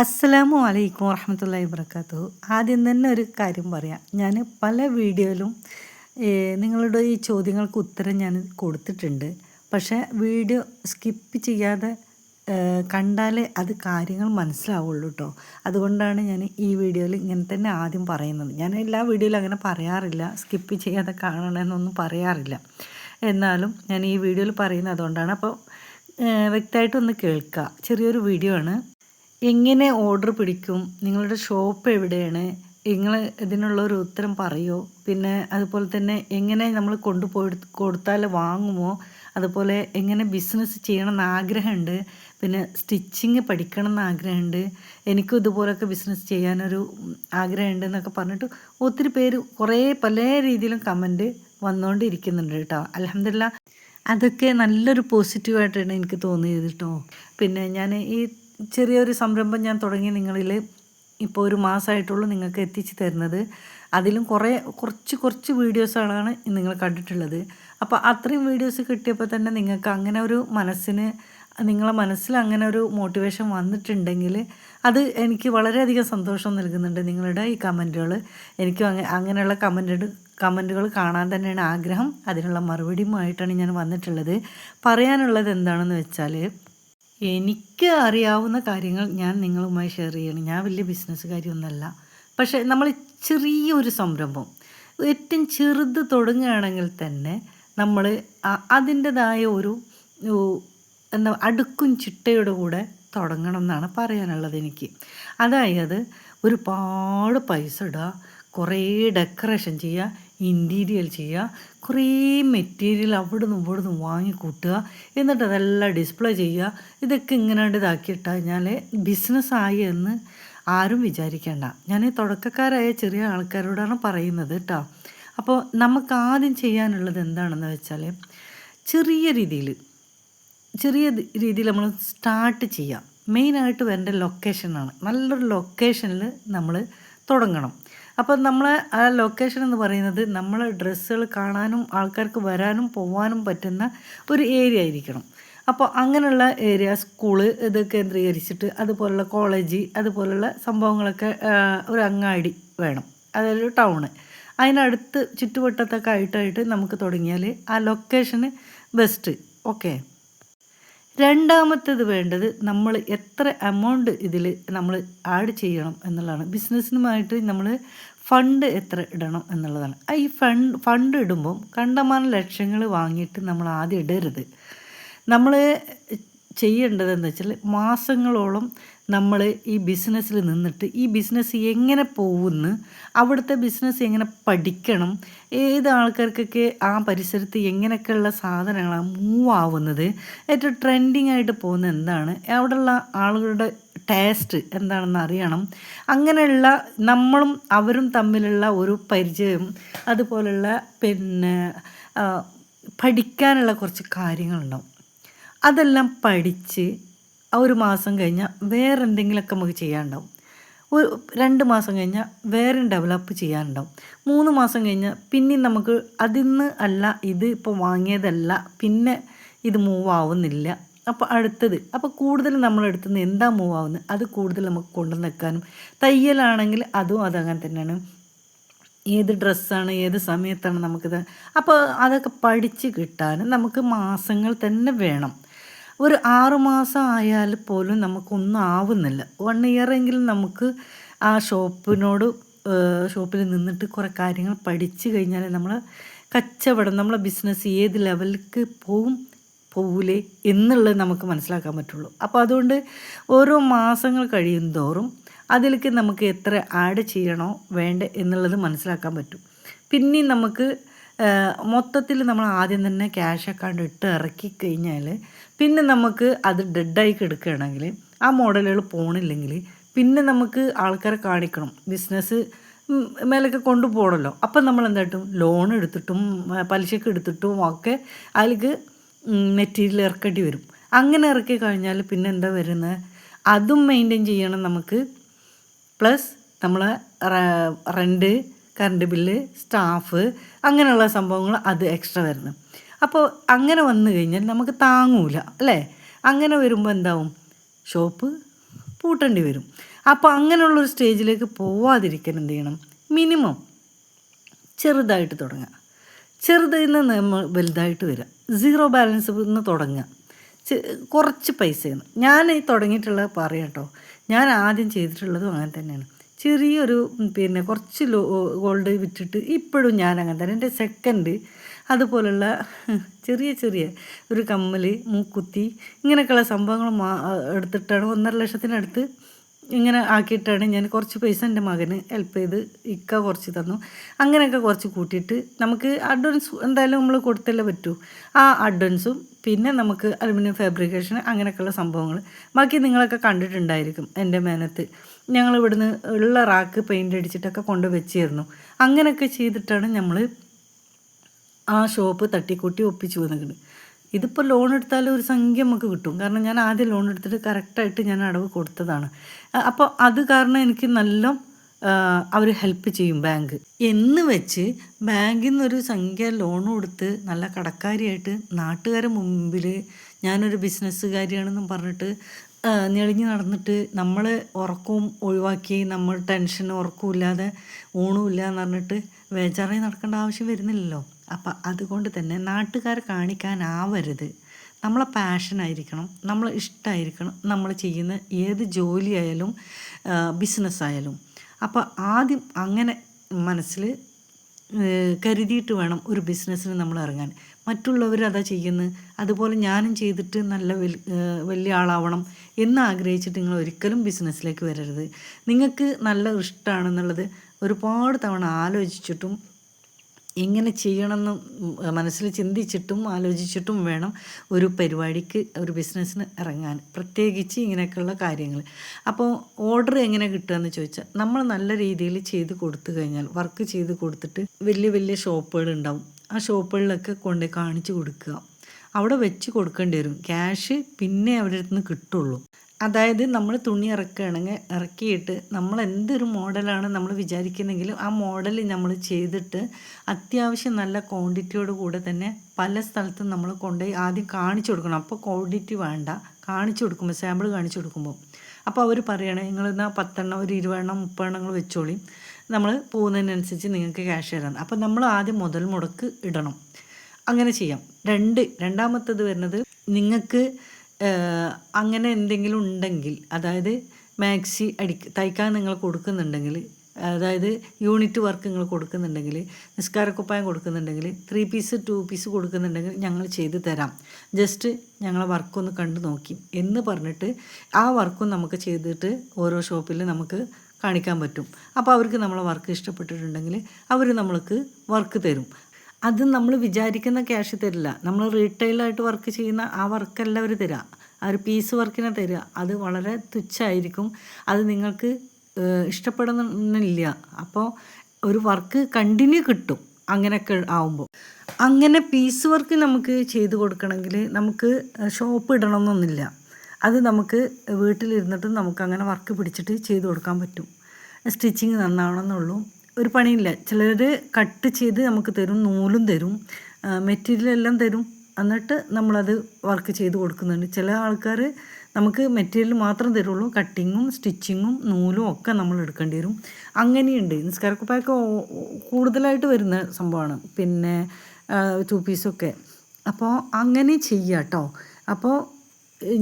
അസ്സലാമു അലൈക്കും വറഹമത്തല്ലാ വർക്കാത്തു ആദ്യം തന്നെ ഒരു കാര്യം പറയാം. ഞാൻ പല വീഡിയോയിലും നിങ്ങളുടെ ഈ ചോദ്യങ്ങൾക്ക് ഉത്തരം ഞാൻ കൊടുത്തിട്ടുണ്ട്. പക്ഷേ വീഡിയോ സ്കിപ്പ് ചെയ്യാതെ കണ്ടാലേ അത് കാര്യങ്ങൾ മനസ്സിലാവുള്ളൂ കേട്ടോ അതുകൊണ്ടാണ് ഞാൻ ഈ വീഡിയോയിൽ ഇങ്ങനെ തന്നെ ആദ്യം പറയുന്നത്. ഞാൻ എല്ലാ വീഡിയോയിലും അങ്ങനെ പറയാറില്ല. സ്കിപ്പ് ചെയ്യാതെ കാണണമെന്നൊന്നും പറയാറില്ല. എന്നാലും ഞാൻ ഈ വീഡിയോയിൽ പറയുന്നത് അതുകൊണ്ടാണ്. അപ്പോൾ വ്യക്തമായിട്ടൊന്ന് കേൾക്കുക. ചെറിയൊരു വീഡിയോ ആണ്. എങ്ങനെ ഓർഡർ പിടിക്കും? നിങ്ങളുടെ ഷോപ്പ് എവിടെയാണ്? നിങ്ങൾ ഇതിനുള്ള ഒരു ഉത്തരം പറയുമോ പിന്നെ അതുപോലെ തന്നെ എങ്ങനെ നമ്മൾ കൊണ്ടുപോയി കൊടുത്താൽ വാങ്ങുമോ? അതുപോലെ എങ്ങനെ ബിസിനസ് ചെയ്യണം എന്നാഗ്രഹമുണ്ട് പിന്നെ സ്റ്റിച്ചിങ് പഠിക്കണം എന്ന് ആഗ്രഹമുണ്ട്? എനിക്കും ഇതുപോലൊക്കെ ബിസിനസ് ചെയ്യാനൊരു ആഗ്രഹമുണ്ട് എന്നൊക്കെ പറഞ്ഞിട്ട് ഒത്തിരി പേര് കുറേ പല രീതിയിലും കമന്റ് വന്നുകൊണ്ടിരിക്കുന്നുണ്ട് കേട്ടോ. അലഹമില്ല അതൊക്കെ നല്ലൊരു പോസിറ്റീവായിട്ടാണ് എനിക്ക് തോന്നിയത് കേട്ടോ. പിന്നെ ഞാൻ ഈ ചെറിയൊരു സംരംഭം ഞാൻ തുടങ്ങി നിങ്ങളിൽ ഇപ്പോൾ ഒരു മാസമായിട്ടുള്ളൂ നിങ്ങൾക്ക് എത്തിച്ചു തരുന്നത്. അതിലും കുറേ കുറച്ച് കുറച്ച് വീഡിയോസുകളാണ് നിങ്ങൾ കണ്ടിട്ടുള്ളത്. അപ്പോൾ അത്രയും വീഡിയോസ് കിട്ടിയപ്പോൾ തന്നെ നിങ്ങൾക്ക് അങ്ങനെ ഒരു മനസ്സിന് നിങ്ങളെ മനസ്സിൽ അങ്ങനെ ഒരു മോട്ടിവേഷൻ വന്നിട്ടുണ്ടെങ്കിൽ അത് എനിക്ക് വളരെയധികം സന്തോഷം നൽകുന്നുണ്ട് നിങ്ങളുടെ ഈ കമന്റുകൾ. എനിക്ക് അങ്ങനെ അങ്ങനെയുള്ള കമന്റ് കമന്റുകൾ കാണാൻ തന്നെയാണ് ആഗ്രഹം. അതിനുള്ള മറുപടിയുമായിട്ടാണ് ഞാൻ വന്നിട്ടുള്ളത്. പറയാനുള്ളത് എന്താണെന്ന് വെച്ചാൽ എനിക്ക് അറിയാവുന്ന കാര്യങ്ങൾ ഞാൻ നിങ്ങളുമായി ഷെയർ ചെയ്യണം. ഞാൻ വലിയ ബിസിനസ്സുകാരിയൊന്നല്ല പക്ഷേ നമ്മൾ ചെറിയൊരു സംരംഭം. ഏറ്റവും ചെറുത് തുടങ്ങുകയാണെങ്കിൽ തന്നെ നമ്മൾ അതിന്റെതായ ഒരു എന്താ അടുക്കും ചിട്ടയുടെ കൂടെ തുടങ്ങണം എന്നാണ് പറയാനുള്ളത് എനിക്ക്. അതായത് ഒരുപാട് പൈസ ഇടുക കുറേ ഡെക്കറേഷൻ ചെയ്യുക ഇന്റീരിയൽ ചെയ്യുക കുറേ മെറ്റീരിയൽ അവിടുന്ന് ഇവിടുന്ന് വാങ്ങി കൂട്ടുക വാങ്ങിക്കൂട്ടുക എന്നിട്ട് അതെല്ലാം ഡിസ്പ്ലേ ചെയ്യുക ഇതൊക്കെ ഇങ്ങനെ ഇതാക്കിയിട്ട് കഴിഞ്ഞാൽ ബിസിനസ്സായി എന്ന് ആരും വിചാരിക്കേണ്ട. ഞാൻ തുടക്കക്കാരായ ചെറിയ ആൾക്കാരോടാണ് പറയുന്നത് കേട്ടോ അപ്പോൾ നമുക്ക് ആദ്യം ചെയ്യാനുള്ളത് എന്താണെന്ന് വെച്ചാൽ ചെറിയ രീതിയിൽ ചെറിയ രീതിയിൽ നമ്മൾ സ്റ്റാർട്ട് ചെയ്യാം. മെയിനായിട്ട് വരേണ്ട ലൊക്കേഷനാണ് നല്ലൊരു ലൊക്കേഷനിൽ നമ്മൾ തുടങ്ങണം. അപ്പോൾ നമ്മളെ ആ ലൊക്കേഷൻ എന്ന് പറയുന്നത് നമ്മൾ ഡ്രസ്സുകൾ കാണാനും ആൾക്കാർക്ക് വരാനും പോവാനും പറ്റുന്ന ഒരു ഏരിയ ആയിരിക്കണം. അപ്പോൾ അങ്ങനെയുള്ള ഏരിയ സ്കൂൾ ഇത് കേന്ദ്രീകരിച്ചിട്ട് അതുപോലുള്ള കോളേജ് അതുപോലുള്ള സംഭവങ്ങളൊക്കെ ഒരു അങ്ങാടി വേണം. അതൊരു ടൗണ് അതിനടുത്ത് ചുറ്റുവട്ടത്തൊക്കെ ആയിട്ടായിട്ട് നമുക്ക് തുടങ്ങിയാൽ ആ ലൊക്കേഷന് ബെസ്റ്റ് ഓക്കെ രണ്ടാമത്തേത് വേണ്ടത് നമ്മൾ എത്ര എമൗണ്ട് ഇതിൽ നമ്മൾ ആഡ് ചെയ്യണം എന്നുള്ളതാണ്. ബിസിനസ്സിനുമായിട്ട് നമ്മൾ ഫണ്ട് എത്ര ഇടണം എന്നുള്ളതാണ്. ഈ ഫണ്ട് ഫണ്ട് ഇടുമ്പം കണ്ടമാന ലക്ഷങ്ങൾ വാങ്ങിയിട്ട് നമ്മൾ ആദ്യം ഇടരുത്. നമ്മൾ ചെയ്യേണ്ടതെന്ന് വെച്ചാൽ മാസങ്ങളോളം നമ്മൾ ഈ ബിസിനസ്സിൽ നിന്നിട്ട് ഈ ബിസിനസ് എങ്ങനെ പോകുന്നു അവിടുത്തെ ബിസിനസ് എങ്ങനെ പഠിക്കണം ഏത് ആൾക്കാർക്കൊക്കെ ആ പരിസരത്ത് എങ്ങനെയൊക്കെയുള്ള സാധനങ്ങളാണ് മൂവ് ആവുന്നത് ഏറ്റവും ട്രെൻഡിങ് ആയിട്ട് പോകുന്നത് എന്താണ് അവിടെയുള്ള ആളുകളുടെ ടേസ്റ്റ് എന്താണെന്ന് അറിയണം. അങ്ങനെയുള്ള നമ്മളും അവരും തമ്മിലുള്ള ഒരു പരിചയം അതുപോലുള്ള പിന്നെ പഠിക്കാനുള്ള കുറച്ച് കാര്യങ്ങളുണ്ടാവും. അതെല്ലാം പഠിച്ച് ഒരു മാസം കഴിഞ്ഞാൽ വേറെ എന്തെങ്കിലുമൊക്കെ നമുക്ക് ചെയ്യാനുണ്ടാവും. ഒരു രണ്ട് മാസം കഴിഞ്ഞാൽ വേറെ ഡെവലപ്പ് ചെയ്യാനുണ്ടാവും. മൂന്ന് മാസം കഴിഞ്ഞാൽ പിന്നെ നമുക്ക് അതിന്ന് അല്ല ഇത് ഇപ്പോൾ വാങ്ങിയതല്ല പിന്നെ ഇത് മൂവ് ആവുന്നില്ല. അപ്പോൾ അടുത്തത് അപ്പോൾ കൂടുതൽ നമ്മളെടുത്ത് നിന്ന് എന്താ മൂവ് ആവുന്നത്? അത് കൂടുതൽ നമുക്ക് കൊണ്ടു നിൽക്കാനും തയ്യലാണെങ്കിൽ അതും അതങ്ങനെ തന്നെയാണ്. ഏത് ഡ്രസ്സാണ് ഏത് സമയത്താണ് നമുക്കിത്? അപ്പോൾ അതൊക്കെ പഠിച്ച് കിട്ടാൻ നമുക്ക് മാസങ്ങൾ തന്നെ വേണം. ഒരു ആറുമാസം ആയാൽ പോലും നമുക്കൊന്നും ആവുന്നില്ല. വൺ ഇയറെങ്കിലും നമുക്ക് ആ ഷോപ്പിനോട് ഷോപ്പിൽ നിന്നിട്ട് കുറേ കാര്യങ്ങൾ പഠിച്ചു കഴിഞ്ഞാൽ നമ്മൾ കച്ചവടം നമ്മളെ ബിസിനസ് ഏത് ലെവലിലേക്ക് പോവും പോവില്ലേ എന്നുള്ളത് നമുക്ക് മനസ്സിലാക്കാൻ പറ്റുള്ളൂ. അപ്പോൾ അതുകൊണ്ട് ഓരോ മാസങ്ങൾ കഴിയും തോറും അതിലേക്ക് നമുക്ക് എത്ര ആഡ് ചെയ്യണോ വേണ്ട എന്നുള്ളത് മനസ്സിലാക്കാൻ പറ്റും. പിന്നെയും നമുക്ക് മൊത്തത്തിൽ നമ്മൾ ആദ്യം തന്നെ ക്യാഷ് അക്കൗണ്ട് ഇട്ട് ഇറക്കി കഴിഞ്ഞാൽ പിന്നെ നമുക്ക് അത് ഡെഡായി കിടക്കുകയാണെങ്കിൽ ആ മോഡലുകൾ പോണില്ലെങ്കിൽ പിന്നെ നമുക്ക് ആൾക്കാരെ കാണിക്കണം. ബിസിനസ് മേലൊക്കെ കൊണ്ടുപോകണമല്ലോ അപ്പം നമ്മൾ എന്തായിട്ടും ലോൺ എടുത്തിട്ടും പലിശക്ക് എടുത്തിട്ടും ഒക്കെ അതിലേക്ക് മെറ്റീരിയൽ ഇറക്കേണ്ടി വരും. അങ്ങനെ ഇറക്കി കഴിഞ്ഞാൽ പിന്നെ എന്താ വരുന്നത് അതും മെയിന്റെയിൻ ചെയ്യണം നമുക്ക്. പ്ലസ് നമ്മളെ റെന്റ് കറണ്ട് ബില്ല് സ്റ്റാഫ് അങ്ങനെയുള്ള സംഭവങ്ങൾ അത് എക്സ്ട്രാ വരുന്നു. അപ്പോൾ അങ്ങനെ വന്നു കഴിഞ്ഞാൽ നമുക്ക് താങ്ങൂല അല്ലേ? അങ്ങനെ വരുമ്പോൾ എന്താവും? ഷോപ്പ് പൂട്ടേണ്ടി വരും. അപ്പോൾ അങ്ങനെയുള്ളൊരു സ്റ്റേജിലേക്ക് പോവാതിരിക്കാൻ എന്ത് ചെയ്യണം? മിനിമം ചെറുതായിട്ട് തുടങ്ങുക. ചെറുതിൽ നിന്ന് നമ്മൾ വലുതായിട്ട് വരിക. സീറോ ബാലൻസ് നിന്ന് തുടങ്ങുക. കുറച്ച് കുറച്ച് പൈസയെന്ന് ഞാൻ തുടങ്ങിയിട്ടുള്ളത് പറയാം കേട്ടോ ഞാൻ ആദ്യം ചെയ്തിട്ടുള്ളതും അങ്ങനെ തന്നെയാണ്. ചെറിയൊരു പിന്നെ കുറച്ച് ഗോൾഡ് വിറ്റിട്ട് ഇപ്പോഴും ഞാൻ അങ്ങനെ തന്നെ. എന്റെ സെക്കൻഡ് അതുപോലുള്ള ചെറിയ ചെറിയ ഒരു കമ്മൽ മൂക്കുത്തി ഇങ്ങനെയൊക്കെയുള്ള സംഭവങ്ങൾ മാ എടുത്തിട്ടാണ് ഒന്നര ലക്ഷത്തിനടുത്ത് ഇങ്ങനെ ആക്കിയിട്ടാണ് ഞാൻ കുറച്ച് പൈസ എന്റെ മകന് ഹെൽപ്പ് ചെയ്ത് ഇക്ക കുറച്ച് തന്നു. അങ്ങനെയൊക്കെ കുറച്ച് കൂട്ടിയിട്ട് നമുക്ക് അഡ്വാൻസ് എന്തായാലും നമ്മൾ കൊടുത്തല്ലേ പറ്റൂ. ആ അഡ്വാൻസും പിന്നെ നമുക്ക് അലുമിനിയം ഫാബ്രിക്കേഷൻ അങ്ങനെയൊക്കെയുള്ള സംഭവങ്ങൾ. ബാക്കി നിങ്ങളൊക്കെ കണ്ടിട്ടുണ്ടായിരിക്കും എന്റെ മേനത്ത്. ഞങ്ങൾ ഇവിടുന്ന് ഉള്ള റാക്ക് പെയിന്റ് അടിച്ചിട്ടൊക്കെ കൊണ്ട് വെച്ചിരുന്നു. അങ്ങനെയൊക്കെ ചെയ്തിട്ടാണ് നമ്മൾ ആ ഷോപ്പ് തട്ടിക്കൂട്ടി ഒപ്പിച്ചു വന്നിട്ടുണ്ട് ഇതിപ്പോൾ ലോൺ എടുത്താൽ ഒരു സംഖ്യ നമുക്ക് കിട്ടും. കാരണം ഞാൻ ആദ്യം ലോൺ എടുത്തിട്ട് കറക്റ്റായിട്ട് ഞാൻ അടവ് കൊടുത്തതാണ്. അപ്പോൾ അത് കാരണം എനിക്ക് നല്ല അവർ ഹെൽപ്പ് ചെയ്യും ബാങ്ക് എന്ന് വെച്ച് ബാങ്കിൽ നിന്നൊരു സംഖ്യ ലോൺ കൊടുത്ത് നല്ല കടക്കാരിയായിട്ട് നാട്ടുകാരെ മുമ്പിൽ ഞാനൊരു ബിസിനസ്സുകാരിയാണെന്നും പറഞ്ഞിട്ട് ഞെളിഞ്ഞ് നടന്നിട്ട് നമ്മൾ ഉറക്കവും ഒഴിവാക്കി നമ്മൾ ടെൻഷൻ ഉറക്കവും ഇല്ലാതെ ഊണും ഇല്ല എന്ന് പറഞ്ഞിട്ട് വേജാറായി നടക്കേണ്ട ആവശ്യം വരുന്നില്ലല്ലോ. അപ്പം അതുകൊണ്ട് തന്നെ നാട്ടുകാരെ കാണിക്കാനാവരുത്. നമ്മളെ പാഷനായിരിക്കണം നമ്മളെ ഇഷ്ടമായിരിക്കണം നമ്മൾ ചെയ്യുന്ന ഏത് ജോലിയായാലും ബിസിനസ്സായാലും അപ്പോൾ ആദ്യം അങ്ങനെ മനസ്സിൽ കരുതിയിട്ട് വേണം ഒരു ബിസിനസ്സിന് നമ്മൾ ഇറങ്ങാൻ. മറ്റുള്ളവർ അതാ ചെയ്യുന്നത് അതുപോലെ ഞാനും ചെയ്തിട്ട് നല്ല വലിയ ആളാവണം എന്ന് ആഗ്രഹിച്ചിട്ട് നിങ്ങൾ ഒരിക്കലും ബിസിനസ്സിലേക്ക് വരരുത്. നിങ്ങൾക്ക് നല്ല ഇഷ്ടമാണെന്നുള്ളത് ഒരുപാട് തവണ ആലോചിച്ചിട്ടും എങ്ങനെ ചെയ്യണമെന്ന് മനസ്സിൽ ചിന്തിച്ചിട്ടും ആലോചിച്ചിട്ടും വേണം ഒരു പരിപാടിക്ക് ഒരു ബിസിനസ്സിന് ഇറങ്ങാൻ. പ്രത്യേകിച്ച് ഇങ്ങനെയൊക്കെയുള്ള കാര്യങ്ങൾ അപ്പോൾ ഓർഡർ എങ്ങനെ കിട്ടുകയെന്ന് ചോദിച്ചാൽ നമ്മൾ നല്ല രീതിയിൽ ചെയ്ത് കൊടുത്തു കഴിഞ്ഞാൽ വർക്ക് ചെയ്ത് കൊടുത്തിട്ട് വലിയ വലിയ ഷോപ്പുകൾ ഉണ്ടാവും. ആ ഷോപ്പുകളിലൊക്കെ കൊണ്ട് കാണിച്ചു കൊടുക്കുക. അവിടെ വെച്ച് കൊടുക്കേണ്ടി വരും. ക്യാഷ് പിന്നെ അവരുടെ അടുത്ത് നിന്ന് കിട്ടുള്ളൂ. അതായത് നമ്മൾ തുണി ഇറക്കുകയാണെങ്കിൽ ഇറക്കിയിട്ട് നമ്മൾ എന്തൊരു മോഡലാണ് നമ്മൾ വിചാരിക്കുന്നെങ്കിലും ആ മോഡൽ നമ്മൾ ചെയ്തിട്ട് അത്യാവശ്യം നല്ല ക്വാണ്ടിറ്റിയോട് കൂടെ തന്നെ പല സ്ഥലത്തും നമ്മൾ കൊണ്ടുപോയി ആദ്യം കാണിച്ചു കൊടുക്കണം. അപ്പോൾ ക്വാണ്ടിറ്റി വേണ്ട. കാണിച്ചു കൊടുക്കുമ്പോൾ സാമ്പിൾ കാണിച്ചു കൊടുക്കുമ്പോൾ. അപ്പോൾ അവർ പറയണേ നിങ്ങൾ എന്നാൽ പത്തെണ്ണം ഒരു ഇരുപതെണ്ണം മുപ്പതെണ്ണങ്ങൾ വെച്ചോളി. നമ്മൾ പോകുന്നതിനനുസരിച്ച് നിങ്ങൾക്ക് ക്യാഷ് തരാം. അപ്പോൾ നമ്മൾ ആദ്യം മുതൽ മുടക്ക് ഇടണം. അങ്ങനെ ചെയ്യാം. രണ്ട് രണ്ടാമത്തത് വരുന്നത് നിങ്ങൾക്ക് അങ്ങനെ എന്തെങ്കിലും ഉണ്ടെങ്കിൽ അതായത് മാക്സി അടിക്ക് തയ്ക്കാൻ നിങ്ങൾ കൊടുക്കുന്നുണ്ടെങ്കിൽ അതായത് യൂണിറ്റ് വർക്ക് നിങ്ങൾ കൊടുക്കുന്നുണ്ടെങ്കിൽ നിസ്കാരക്കുപ്പായം കൊടുക്കുന്നുണ്ടെങ്കിൽ ത്രീ പീസ് ടു പീസ് കൊടുക്കുന്നുണ്ടെങ്കിൽ ഞങ്ങൾ ചെയ്ത് തരാം. ജസ്റ്റ് ഞങ്ങളെ വർക്കൊന്ന് കണ്ടു നോക്കി. എന്ന് പറഞ്ഞിട്ട് ആ വർക്കും നമുക്ക് ചെയ്തിട്ട് ഓരോ ഷോപ്പിൽ നമുക്ക് കാണിക്കാൻ പറ്റും. അപ്പോൾ അവർക്ക് നമ്മളെ വർക്ക് ഇഷ്ടപ്പെട്ടിട്ടുണ്ടെങ്കിൽ അവർ നമ്മൾക്ക് വർക്ക് തരും. അത് നമ്മൾ വിചാരിക്കുന്ന ക്യാഷ് തരില്ല. നമ്മൾ റീറ്റെയിലായിട്ട് വർക്ക് ചെയ്യുന്ന ആ വർക്കല്ല അവർ തരിക ആ ഒരു പീസ് വർക്കിനെ തരിക അത് വളരെ തുച്ഛായിരിക്കും. അത് നിങ്ങൾക്ക് ഇഷ്ടപ്പെടുന്നില്ല അപ്പോൾ ഒരു വർക്ക് കണ്ടിന്യൂ കിട്ടും. അങ്ങനെയൊക്കെ ആവുമ്പോൾ. അങ്ങനെ പീസ് വർക്ക് നമുക്ക് ചെയ്ത് കൊടുക്കണമെങ്കിൽ നമുക്ക് ഷോപ്പ് ഇടണമെന്നൊന്നുമില്ല. അത് നമുക്ക് വീട്ടിലിരുന്നിട്ട് നമുക്ക് അങ്ങനെ വർക്ക് പിടിച്ചിട്ട് ചെയ്ത് കൊടുക്കാൻ പറ്റും. സ്റ്റിച്ചിങ് നന്നാവണമെന്നുള്ളൂ. ഒരു പണിയില്ല. ചിലർ കട്ട് ചെയ്ത് നമുക്ക് തരും നൂലും തരും മെറ്റീരിയൽ എല്ലാം തരും. എന്നിട്ട് നമ്മളത് വർക്ക് ചെയ്ത് കൊടുക്കുന്നുണ്ട്. ചില ആൾക്കാർ നമുക്ക് മെറ്റീരിയൽ മാത്രം തരുള്ളൂ. കട്ടിങ്ങും സ്റ്റിച്ചിങ്ങും നൂലും ഒക്കെ നമ്മൾ എടുക്കേണ്ടി വരും. അങ്ങനെയുണ്ട്. നിസ്കാരക്കുപ്പായൊക്കെ കൂടുതലായിട്ട് വരുന്ന സംഭവമാണ്. പിന്നെ ടു പീസൊക്കെ. അപ്പോൾ അങ്ങനെ ചെയ്യാം കേട്ടോ അപ്പോൾ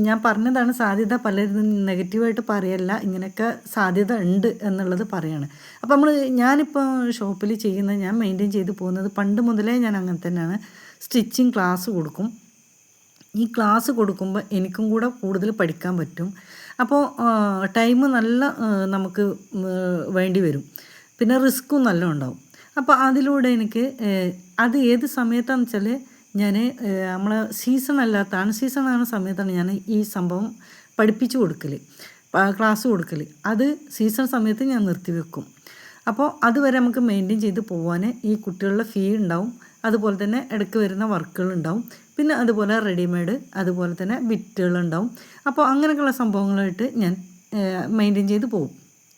ഞാൻ പറഞ്ഞതാണ് സാധ്യത പലരും നെഗറ്റീവായിട്ട് പറയല്ല ഇങ്ങനെയൊക്കെ സാധ്യത ഉണ്ട് എന്നുള്ളത് പറയാണ്. അപ്പോൾ നമ്മൾ ഞാനിപ്പോൾ ഷോപ്പിൽ ചെയ്യുന്ന ഞാൻ മെയിന്റെയിൻ ചെയ്ത് പോകുന്നത് പണ്ട് മുതലേ ഞാൻ അങ്ങനെ തന്നെയാണ്. സ്റ്റിച്ചിങ് ക്ലാസ് കൊടുക്കും. ഈ ക്ലാസ് കൊടുക്കുമ്പോൾ എനിക്കും കൂടെ കൂടുതൽ പഠിക്കാൻ പറ്റും. അപ്പോൾ ടൈം നല്ല നമുക്ക് വേണ്ടി വരും. പിന്നെ റിസ്ക്കും നല്ല ഉണ്ടാവും. അപ്പോൾ അതിലൂടെ എനിക്ക് അത് ഏത് സമയത്താണെന്ന് വെച്ചാൽ ഞാൻ നമ്മൾ സീസൺ അല്ലാത്ത സീസൺ ആകുന്ന സമയത്താണ് ഞാൻ ഈ സംഭവം പഠിപ്പിച്ചു കൊടുക്കൽ ക്ലാസ് കൊടുക്കൽ അത് സീസൺ സമയത്ത് ഞാൻ നിർത്തിവെക്കും അപ്പോൾ അതുവരെ നമുക്ക് മെയിന്റെയിൻ ചെയ്ത് പോകാൻ ഈ കുട്ടികളുടെ ഫീ ഉണ്ടാവും. അതുപോലെ തന്നെ ഇടയ്ക്ക് വരുന്ന വർക്കുകൾ ഉണ്ടാവും. പിന്നെ അതുപോലെ റെഡിമെയ്ഡ് അതുപോലെ തന്നെ ബിറ്റുകളുണ്ടാവും അപ്പോൾ അങ്ങനെയൊക്കെയുള്ള സംഭവങ്ങളായിട്ട് ഞാൻ മെയിന്റെയിൻ ചെയ്ത് പോകും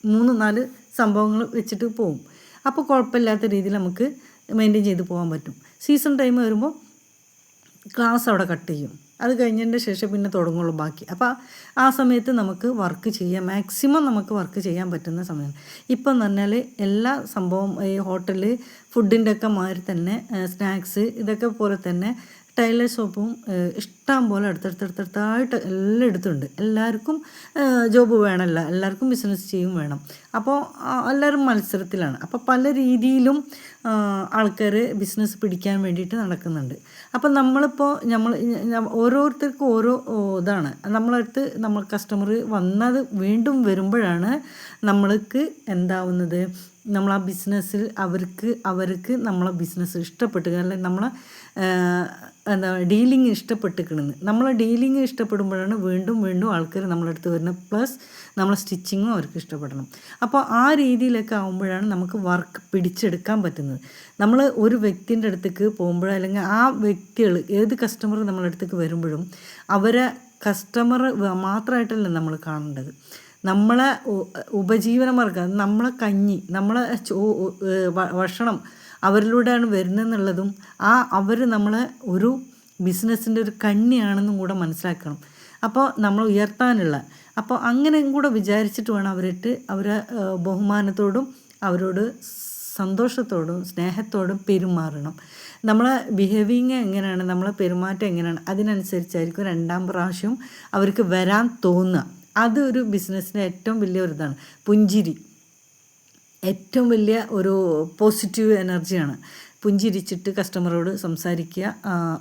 മൂന്ന് നാല് സംഭവങ്ങൾ വെച്ചിട്ട് പോകും അപ്പോൾ കുഴപ്പമില്ലാത്ത രീതിയിൽ നമുക്ക് മെയിന്റെയിൻ ചെയ്ത് പോകാൻ പറ്റും. സീസൺ ടൈം വരുമ്പോൾ ക്ലാസ് അവിടെ കട്ട് ചെയ്യും അത് കഴിഞ്ഞതിന്റെ ശേഷം പിന്നെ തുടങ്ങുള്ളൂ ബാക്കി. അപ്പോൾ ആ സമയത്ത് നമുക്ക് വർക്ക് ചെയ്യാം. മാക്സിമം നമുക്ക് വർക്ക് ചെയ്യാൻ പറ്റുന്ന സമയം. ഇപ്പം എന്ന് പറഞ്ഞാൽ എല്ലാ സംഭവം ഈ ഹോട്ടൽ ഫുഡിന്റെ ഒക്കെ മാതിരി തന്നെ സ്നാക്സ് ഇതൊക്കെ പോലെ തന്നെ ടൈലർ ഏഹ്, ഇഷ്ടം പോലെ അടുത്തടുത്തടുത്തടുത്തായിട്ട് എല്ലാം എടുത്തുണ്ട് എല്ലാവർക്കും ജോബ് വേണമല്ല എല്ലാവർക്കും ബിസിനസ് ചെയ്യും വേണം. അപ്പോൾ എല്ലാവരും മത്സരത്തിലാണ്. അപ്പോൾ പല രീതിയിലും ആൾക്കാർ ബിസിനസ് പിടിക്കാൻ വേണ്ടിയിട്ട് നടക്കുന്നുണ്ട്. അപ്പം നമ്മളിപ്പോൾ നമ്മൾ ഓരോരുത്തർക്കും ഓരോ ഇതാണ്. നമ്മളടുത്ത് നമ്മൾ കസ്റ്റമർ വന്നത് വീണ്ടും വരുമ്പോഴാണ് നമ്മൾക്ക് എന്താവുന്നത്? നമ്മൾ ആ ബിസിനസ്സിൽ അവർക്ക് അവർക്ക് നമ്മളെ ബിസിനസ് ഇഷ്ടപ്പെട്ട് അല്ലെങ്കിൽ നമ്മളെ എന്താ ഡീലിങ് ഇഷ്ടപ്പെട്ടിരിക്കണമെന്ന് നമ്മളെ ഡീലിങ് ഇഷ്ടപ്പെടുമ്പോഴാണ് വീണ്ടും വീണ്ടും ആൾക്കാർ നമ്മളെ അടുത്ത് വരുന്നത്. പ്ലസ് നമ്മളെ സ്റ്റിച്ചിങ്ങും അവർക്ക് ഇഷ്ടപ്പെടണം. അപ്പോൾ ആ രീതിയിലൊക്കെ ആകുമ്പോഴാണ് നമുക്ക് വർക്ക് പിടിച്ചെടുക്കാൻ പറ്റുന്നത്. നമ്മൾ ഒരു വ്യക്തിന്റെ അടുത്തേക്ക് പോകുമ്പോഴോ അല്ലെങ്കിൽ ആ വ്യക്തികൾ ഏത് കസ്റ്റമർ നമ്മളെ അടുത്തേക്ക് വരുമ്പോഴും അവരെ കസ്റ്റമർ മാത്രമായിട്ടല്ല നമ്മൾ കാണേണ്ടത്. നമ്മളെ ഉപജീവനമാർഗം ഉപജീവന മാർഗം നമ്മളെ കഞ്ഞി നമ്മളെ ചോ ഭക്ഷണം അവരിലൂടെയാണ് വരുന്നതെന്നുള്ളതും ആ അവർ നമ്മളെ ഒരു ബിസിനസ്സിന്റെ ഒരു കണ്ണിയാണെന്നും കൂടെ മനസ്സിലാക്കണം. അപ്പോൾ നമ്മൾ ഉയർത്താനുള്ള അപ്പോൾ അങ്ങനെയും കൂടെ വിചാരിച്ചിട്ട് വേണം അവരിട്ട് അവരെ ബഹുമാനത്തോടും അവരോട് സന്തോഷത്തോടും സ്നേഹത്തോടും പെരുമാറണം. നമ്മളെ ബിഹേവിങ് എങ്ങനെയാണ് നമ്മളെ പെരുമാറ്റം എങ്ങനെയാണ് അതിനനുസരിച്ചായിരിക്കും രണ്ടാം പ്രാവശ്യം അവർക്ക് വരാൻ തോന്നുക. അത് ബിസിനസ്സിന് ഏറ്റവും വലിയ ഒരു ഇതാണ്. പുഞ്ചിരി. ഏറ്റവും വലിയ ഒരു പോസിറ്റീവ് എനർജിയാണ്. പുഞ്ചിരിച്ചിട്ട് കസ്റ്റമറോട് സംസാരിക്കുക.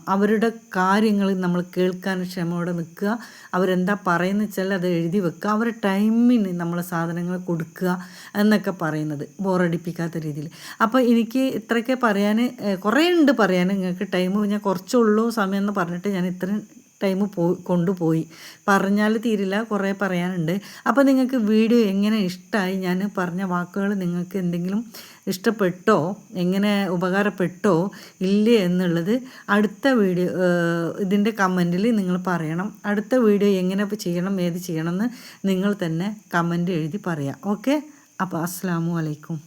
അവരുടെ കാര്യങ്ങൾ നമ്മൾ കേൾക്കാൻ ക്ഷമയോടെ നിൽക്കുക. അവരെന്താ പറയുന്നത് വെച്ചാൽ അത് എഴുതി വെക്കുക. അവരുടെ ടൈമിന് നമ്മൾ സാധനങ്ങൾ കൊടുക്കുക എന്നൊക്കെ പറയുന്നത്. ബോറടിപ്പിക്കാത്ത രീതിയിൽ. അപ്പോൾ എനിക്ക് ഇത്രയൊക്കെ പറയാൻ കുറേ ഉണ്ട് പറയാൻ. നിങ്ങൾക്ക് ടൈം ഞാൻ കുറച്ചുള്ളൂ സമയം എന്ന് പറഞ്ഞിട്ട് ഞാൻ ഇത്രയും ടൈം പോ കൊണ്ടുപോയി. പറഞ്ഞാൽ തീരില്ല കുറേ പറയാനുണ്ട്. അപ്പോൾ നിങ്ങൾക്ക് വീഡിയോ എങ്ങനെ ഇഷ്ടമായി ഞാൻ പറഞ്ഞ വാക്കുകൾ നിങ്ങൾക്ക് എന്തെങ്കിലും ഇഷ്ടപ്പെട്ടോ എങ്ങനെ ഉപകാരപ്പെട്ടോ ഇല്ലേ എന്നുള്ളത് അടുത്ത വീഡിയോ ഇതിന്റെ കമന്റിൽ നിങ്ങൾ പറയണം. അടുത്ത വീഡിയോ എങ്ങനെ ചെയ്യണം ഏത് ചെയ്യണം എന്ന് നിങ്ങൾ തന്നെ കമന്റ് എഴുതി പറയാം. ഓക്കെ? അപ്പോൾ അസ്സാം അലൈക്കും.